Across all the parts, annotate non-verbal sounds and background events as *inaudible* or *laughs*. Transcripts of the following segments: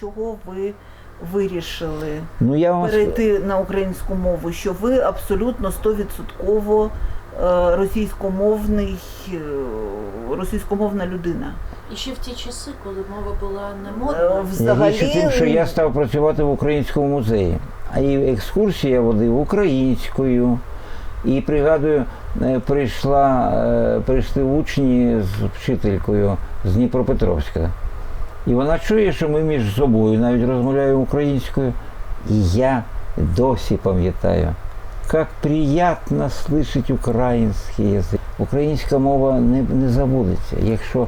чого ви вирішили Ну я вам перейти на українську мову? Що ви абсолютно стовідсотково е, російськомовний, е, російськомовна людина? І ще в ті часи, коли мова була не Е, модна, Взагалі, тим, що я став працювати в українському музеї. А і екскурсії я водив українською. І пригадую, прийшла, прийшли учні з вчителькою з Дніпропетровська. І вона чує, що ми між собою навіть розмовляємо українською. І я досі пам'ятаю, як приємно слышати український язик. Українська мова не, не забудеться. Якщо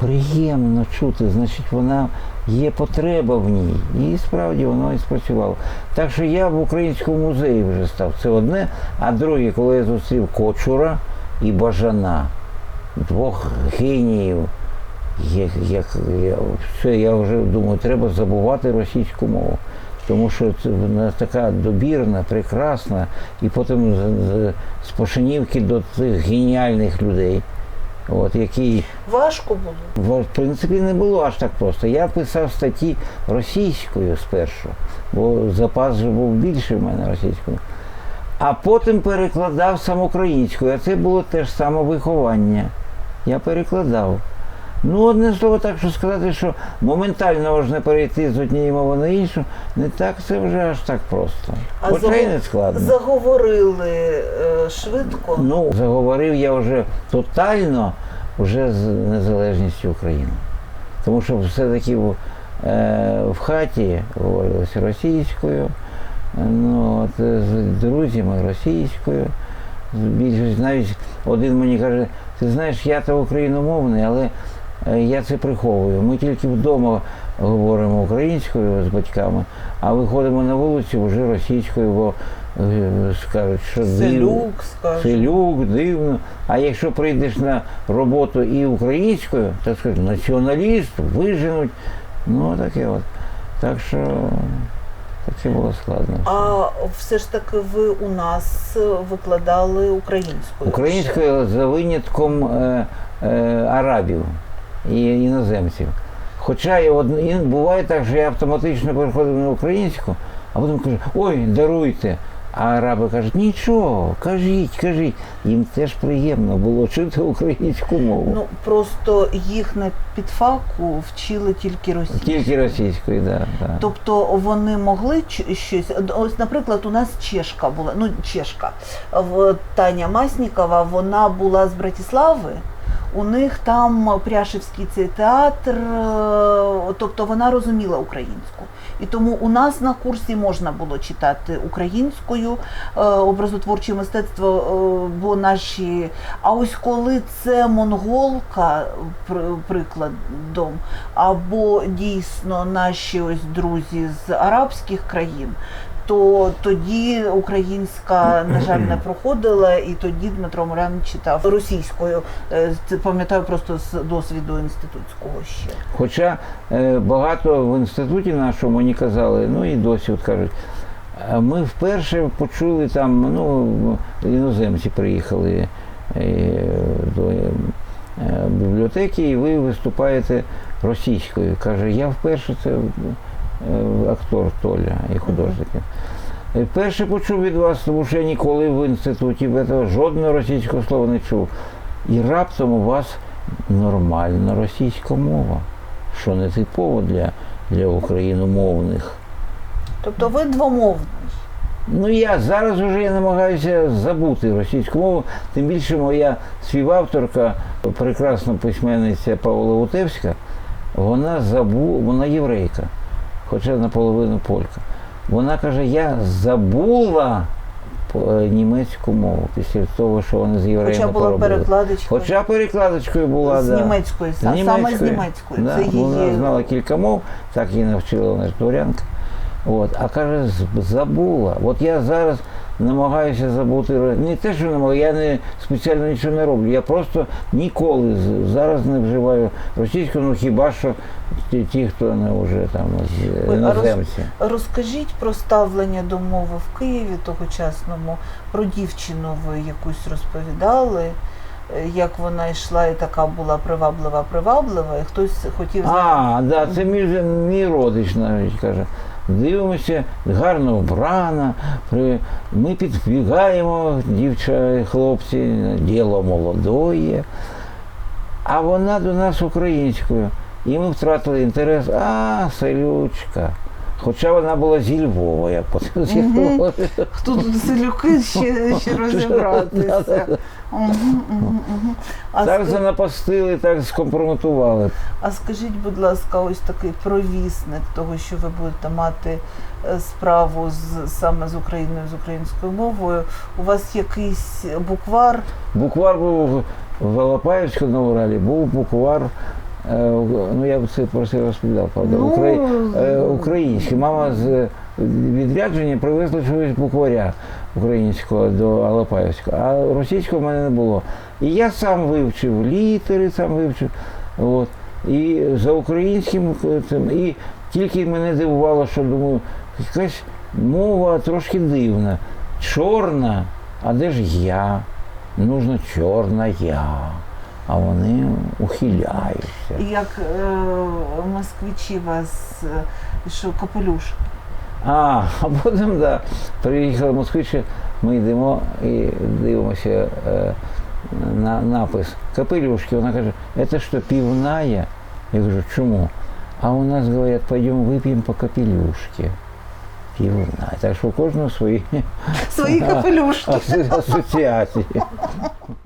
приємно чути, значить вона є потреба в ній. І справді воно і спрацювало. Так що я в українському музеї вже став. Це одне. А друге, коли я зустрів Кочура і Бажана, двох геніїв, як, як, я, все, я вже думаю, треба забувати російську мову. Тому що це вона така добірна, прекрасна, і потім з, з, з Пошинівки до цих геніальних людей, от, які важко було. в принципі не було аж так просто. Я писав статті російською спершу, бо запас же був більший в мене російською. А потім перекладав сам українською, а це було теж саме виховання. Я перекладав. Ну, одне слово, так що сказати, що моментально можна перейти з однієї мови на іншу, не так це вже аж так просто. А Хоча й не складно. Заговорили е, швидко. Ну, заговорив я вже тотально вже з незалежністю України. Тому що все-таки в, е, в хаті говорилося російською, ну, от, з друзями російською. Більшість, навіть один мені каже, ти знаєш, я то україномовний, але я це приховую. Ми тільки вдома говоримо українською з батьками, а виходимо на вулицю вже російською, бо е, скажуть, що дивно. Селюк. Селюк, дивно. А якщо прийдеш на роботу і українською, то скажуть, націоналіст, виженуть. Ну, таке от. Так що таке було складно. А все ж таки ви у нас викладали українською. Українською за винятком е, е, арабів і іноземців. Хоча і, од- і буває так, що я автоматично переходив на українську, а потім кажу, ой, даруйте. А араби кажуть, нічого, кажіть, кажіть. Їм теж приємно було чути українську мову. Ну просто їх на підфаку вчили тільки російською. Тільки російською. Да, да. Тобто вони могли щось. Ось, наприклад, у нас чешка була, ну чешка, Таня Маснікова, вона була з Братислави. У них там Пряшевський цей театр, е, тобто вона розуміла українську. І тому у нас на курсі можна було читати українською е, образотворче мистецтво, е, бо наші. А ось коли це монголка, прикладом, або дійсно наші ось друзі з арабських країн, то тоді українська, на жаль, не проходила, і тоді Дмитро Морян читав російською. Е, Це пам'ятаю просто з досвіду інститутського ще. Хоча е, багато в інституті нашому мені казали, ну і досі от кажуть, ми вперше почули там, ну, іноземці приїхали е, до бібліотеки, і ви виступаєте російською. Каже, я вперше це актор Толя і художник. Е, Перше почув від вас, тому що я ніколи в інституті цього жодного російського слова не чув. І раптом у вас нормальна російська мова, що не типово для, для україномовних. Тобто ви двомовний. Ну я зараз вже я намагаюся забути російську мову, тим більше моя співавторка, прекрасна письменниця Павла Утевська, вона забу, вона єврейка, хоча наполовину полька. Вона каже, я забула е, німецьку мову після того, що вони з євреями Хоча була поробили. перекладочкою. Хоча перекладочкою була, з да. німецької, З саме з німецької. німецької. Да, Це Вона її знала кілька мов, так її навчила вона ж дворянка. От, а каже, забула. От я зараз намагаюся забути. Не те, що намагаюся, я не спеціально нічого не роблю. Я просто ніколи зараз не вживаю російську, ну хіба що ті, ті хто не вже там з роз- іноземці. Розкажіть про ставлення до мови в Києві тогочасному, про дівчину ви якусь розповідали. е, як вона йшла і така була приваблива, приваблива, і хтось хотів А, да, це мій, мій родич навіть каже. Дивимося, гарно вбрана, ми підбігаємо, дівча, хлопці, діло молодоє. А вона до нас українською. І ми втратили інтерес. А, селючка. Хоча вона була зі Львова, як Мгм. Хто тут селюки ще, ще *laughs* розібратися. Мгм, мгм. А, Так занапастили, так скомпрометували. а скажіть, будь ласка, ось такий провісник того, що ви будете мати е, справу з саме з Україною, з українською мовою. У вас якийсь буквар? Буквар був в Алапаївську на Уралі, був буквар, ну я це про це розповідав, правда, Ну, Украї- е, український. Мама з відрядження привезла чогось букваря українського до Алапаївського, а російського в мене не було. І я сам вивчив літери, сам вивчив. От. І за українським е, цим. І тільки мене дивувало, що думаю, якась мова трошки дивна. Чорна, а де ж я? Нужно чорна я. А вони ухиляються. Як е, москвичі вас, е, що капелюш? А, а потім, да, приїхали москвичі, ми йдемо і дивимося е, на напис Капелюшки. Вона каже, це що, півная? Я кажу, чому? А у нас говорять, пойдем вип'ємо по капелюшки. Півна. Так що у кожного свої Свої капелюшки. *laughs* асоціації. *laughs*